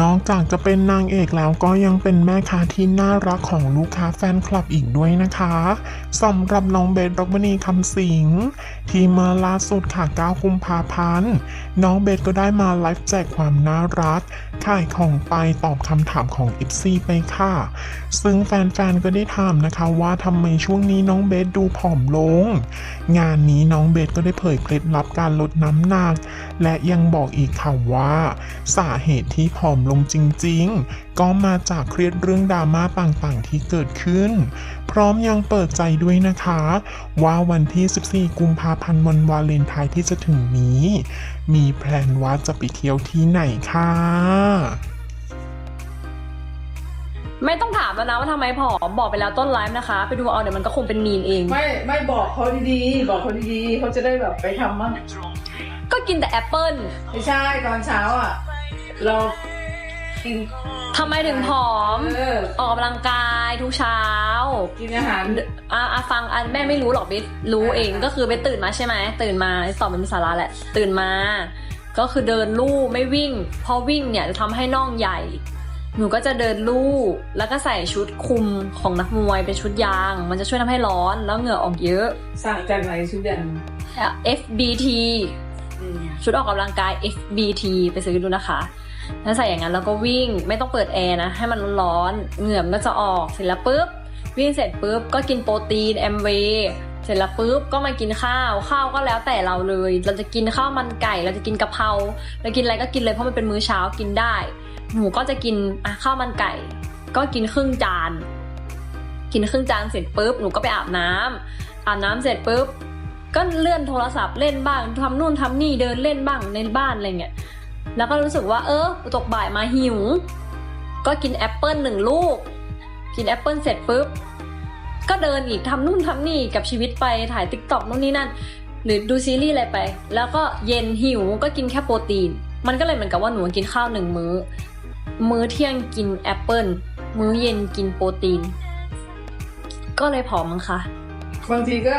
นอกจากจะเป็นนางเอกแล้วก็ยังเป็นแม่ค้าที่น่ารักของลูกค้าแฟนคลับอีกด้วยนะคะสำหรับน้องเบสรกมณีคำสิงที่เมื่อล่าสุดค่ะ9กุมภาพันธ์น้องเบสก็ได้มาไลฟ์แจกความน่ารักขายของไปตอบคำถามของ FC ไปค่ะ ซึ่งแฟนๆก็ได้ถามนะคะว่าทำไมช่วงนี้น้องเบสดูผอมลง งานนี้น้องเบสก็ได้เผยเคล็ดลับการลดน้ำหนัก และยังบอกอีกค่ะว่า สาเหตุที่ผอมลงจริงๆ ก็มาจากเครียดเรื่องดราม่าต่างๆ ที่เกิดขึ้น พร้อมยังเปิดใจด้วยนะคะ ว่าวันที่ 14 กุมภาพันธ์วันวาเลนไทน์ที่จะถึงนี้ มีแพลนว่าจะไปเที่ยวที่ไหนค่ะไม่ต้องถามแล้วนะว่าทำไมผอมบอกไปแล้วต้นไลฟ์นะคะ ไปดูเอาเดี๋ยวมันก็คงเป็นมีนเอง ไม่ไม่บอกเขาดีๆ บอกเขาดีๆเขาจะได้แบบไปทำมั่งก็กินแต่แอปเปิลไม่ใช่ตอนเช้าอะ เรา กินทำไมถึงผอม เออออกกำลังกายทุกเช้ากินอาหารอะอะฟังอันแม่ไม่รู้หรอกเบสรู้เองก็คือเบสตื่นมาใช่ไหมตื่นมาตอบเป็นสาระแหละ ตื่นมา ก็คือเดินลู่ไม่วิ่ง เพราะวิ่งเนี่ยจะทำให้น่องใหญ่ หนูก็จะเดินลู่แล้วก็ใส่ชุดคลุมของนักมวยเป็นชุดยาง มันจะช่วยทำให้ร้อนแล้วเหงื่อออกเยอะสั่งจากไหนชุดยันอะ FBT ชุดออกกำลังกาย FBT ไปซื้อดูนะคะ แล้วใส่อย่างนั้นแล้วก็วิ่งไม่ต้องเปิดแอร์นะ ให้มันร้อนเหงื่อมันก็จะออกเสร็จแล้วปุ๊บวิ่งเสร็จปุ๊บก็กินโปรตีนแอมเวเสร็จแล้วปุ๊บก็มากินข้าวข้าวก็แล้วแต่เราเลย เราจะกินข้าวมันไก่ เราจะกินกะเพราเรากินอะไรก็กินเลยเพราะมันเป็นมื้อเช้ากินได้ หนูก็จะกินอะข้าวมันไก่ ก็กินครึ่งจาน กินครึ่งจานเสร็จปุ๊บหนูก็ไปอาบน้ำอาบน้ำเสร็จปุ๊บก็เลื่อนโทรศัพท์เล่นบ้างทำนู่นทำนี่เดินเล่นบ้างในบ้านอะไรเงี้ย แล้วก็รู้สึกว่าเออตกบ่ายมาหิว ก็กินแอปเปิลหนึ่งลูก กินแอปเปิลเสร็จปุ๊บ ก็เดินอีกทำนู่นทำนี่กับชีวิตไปถ่ายติ๊กต็อกนู่นนี่นั่น หรือดูซีรีส์อะไรไป แล้วก็เย็นหิวก็กินแค่โปรตีน มันก็เลยเหมือนกับว่าหนูกินข้าวหนึ่งมื้อ มื้อเที่ยงกินแอปเปิลมื้อเย็นกินโปรตีน ก็เลยผอมมั้งคะบางทีก็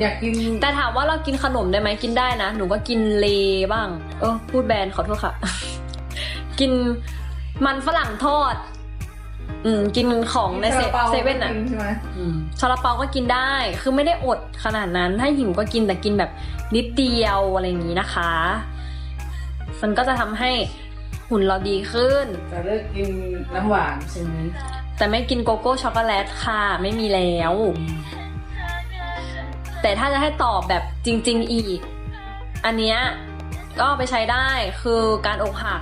อยากกินแต่ถามว่าเรากินขนมได้ไหมกินได้นะ หนูก็กินเลบ้าง เออพูดแบรนด์ขอโทษค่ะ กินมันฝรั่งทอด อืม กินของในเซซาลาปาเซเว่นอะกิใช่ไหมอืมซาลาเปาก็กินได้ คือไม่ได้อดขนาดนั้น ถ้าหิวก็กินแต่กินแบบนิดเดียวอะไรอย่างนี้นะคะ มันก็จะทำให้หุ่นเราดีขึ้นแต่เลิกกินน้ำหวานใช่ไหมแต่ไม่กินโกโก้ช็อกโกแลตค่ะ ไม่มีแล้ว แต่ถ้าจะให้ตอบแบบจริง ๆ อีก อันเนี้ยก็ไปใช้ได้คือการอกหัก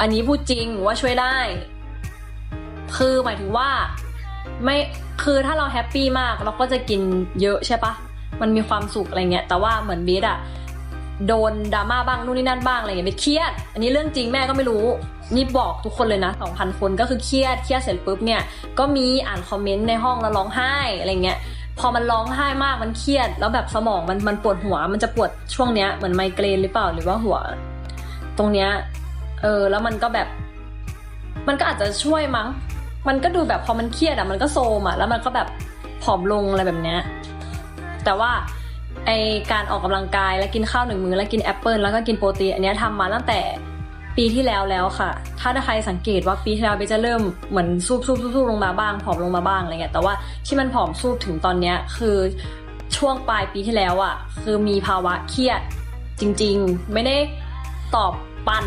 อันนี้พูดจริงว่าช่วยได้ คือหมายถึงว่าไม่คือถ้าเราแฮปปี้มากเราก็จะกินเยอะใช่ปะมันมีความสุขอะไรเงี้ยแต่ว่าเหมือนเบสอะโดนดราม่าบ้างนู่นนี่นั่นบ้างอะไรเงี้ยเบสเครียด อันนี้เรื่องจริงแม่ก็ไม่รู้นี่บอกทุกคนเลยนะสองพันคนก็คือเครียดเครียดเสร็จปุ๊บเนี่ยก็มีอ่านคอมเมนต์ในห้องแล้วร้องไห้อะไรเงี้ย พอมันร้องไห้มากมันเครียด แล้วแบบสมองมันมันปวดหัว มันจะปวดช่วงเนี้ยเหมือนไมเกรนหรือเปล่าหรือว่าหัว ตรงเนี้ยเออ แล้วมันก็แบบ มันก็อาจจะช่วยมั้ง มันก็ดูแบบพอมันเครียดอะมันก็โซมอะแล้วมันก็แบบผอมลงอะไรแบบเนี้ยแต่ว่าไอการออกกำลังกายแล้วกินข้าวหนึ่งมื้อแล้วกินแอปเปิลแล้วก็กินโปรตีนอันเนี้ยทำมาตั้งแต่ ปีที่แล้วแล้วค่ะ ถ้าใครสังเกตว่าปีที่แล้วเบสจะเริ่มเหมือนซูบซูบซูบซูบลงมาบ้างผอมลงมาบ้างอะไรเงี้ยแต่ว่าที่มันผอมซูบถึงตอนเนี้ยคือช่วงปลายปีที่แล้วอะคือมีภาวะเครียดจริง ๆ ไม่ได้ตอบปั่น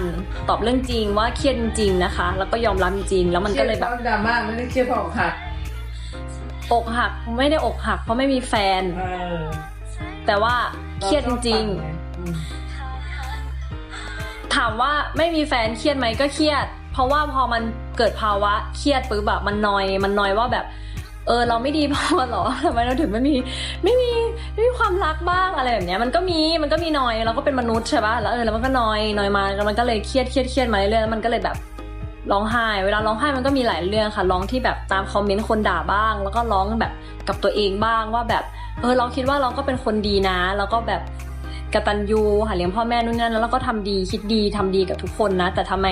ตอบเรื่องจริงว่าเครียดจริงๆนะคะ แล้วก็ยอมรับจริงๆแล้วมันก็เลยแบบครีดพราะดราม่าไม่ได้เครียดเพราะอกหักอกหักไม่ได้อกหักเพราะไม่มีแฟนเออแต่ว่าเครียดจริงอืมๆ ถามว่าไม่มีแฟนเครียดไหมก็เครียด เพราะว่าพอมันเกิดภาวะเครียดปุ๊บแบบมันนอยมันนอยว่าแบบเออเราไม่ดีพอหรอทำไมเราถึงไม่มีไม่มีไม่มีความรักบ้างอะไรแบบเนี้ยมันก็มีมันก็มีนอยเราก็เป็นมนุษย์ใช่ปะแล้วเออแล้วมันก็นอยนอยมาแล้วมันก็เลยเครียดเครียดเครียดมาเรื่อยๆแล้วมันก็เลยแบบร้องไห้ เวลาร้องไห้มันก็มีหลายเรื่องค่ะร้องที่แบบตามคอมเมนต์คนด่าบ้าง แล้วก็ร้องแบบกับตัวเองบ้างว่าแบบเออเราคิดว่าเราก็เป็นคนดีนะ แล้วก็แบบ กตัญญูหาเลี้ยงพ่อแม่นู่นนั่นแล้วเราก็ทำดีคิดดีทำดีกับทุกคนนะ แต่ทำไม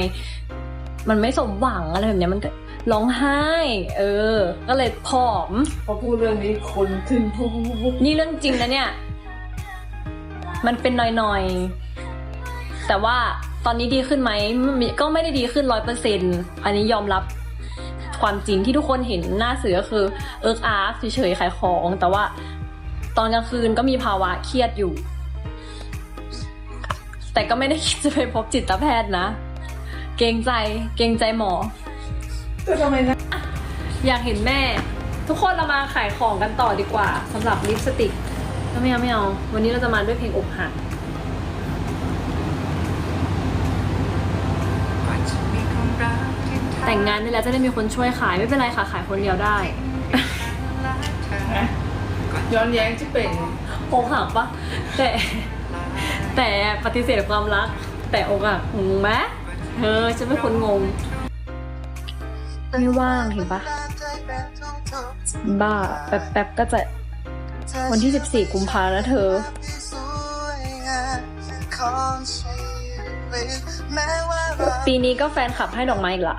มันไม่สมหวังอะไรแบบเนี้ยมันก็ร้องไห้ เออ ก็เลยผอมพอพูดเรื่องนี้คนขึ้นปุ๊บปุ๊บปุ๊บนี่เรื่องจริงนะเนี่ย มันเป็นหน่อยๆ แต่ว่าตอนนี้ดีขึ้นไหมมก็ไม่ได้ดีขึ้นร้อยเปอร์เซ็นอันนี้ยอมรับความจริงที่ทุกคนเห็นหน้าเสือก็คือเอิร์กอาร์เฉยๆขายของ แต่ว่าตอนกลางคืนก็มีภาวะเครียดอยู่ แต่ก็ไม่ได้คิดจะไปพบจิตแพทย์นะ เกรงใจเกรงใจหมอก็ทำไมนะ อยากเห็นแม่ ทุกคนเรามาขายของกันต่อดีกว่าสำหรับลิปสติกไม่เอาไม่เอา วันนี้เราจะมาด้วยเพลงอกหักแต่งงานนี่แล้วจะได้มีคนช่วยขายไม่เป็นไรค่ะ ขายคนเดียวได้นะย้อนแย้งที่เป็นอกหักปะแต่ แต่ปฏิเสธความรัก แต่อกหักงงไหมเออฉันเป็นคนงง ไม่ว่างเห็นปะบ้าแป๊บแป๊บๆก็จะ วันที่ 14กุมภาแล้วเธอ ปีนี้ก็แฟนคลับให้ดอกไม้อีกละ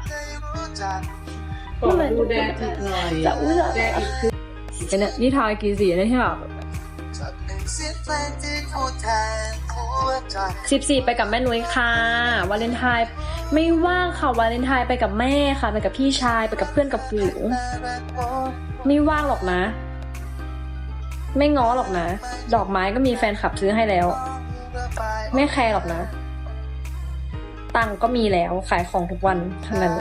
ขอดูแดงอีกหน่อยจะอุ้ยแดงอีกคือเป็นเนี่ยนิทากี่สีนะที่แบบ สิบสี่ไปกับแม่นุ้ยค่ะวาเลนไทน์ไม่ว่างค่ะวาเลนไทน์ไปกับแม่ค่ะ ไปกับพี่ชายไปกับเพื่อนกับฝูงไม่ว่างหรอกนะ ไม่ง้อหรอกนะ ดอกไม้ก็มีแฟนคลับซื้อให้แล้ว ไม่แคร์หรอกนะ ตังก็มีแล้วขายของทุกวันทั้งนั้น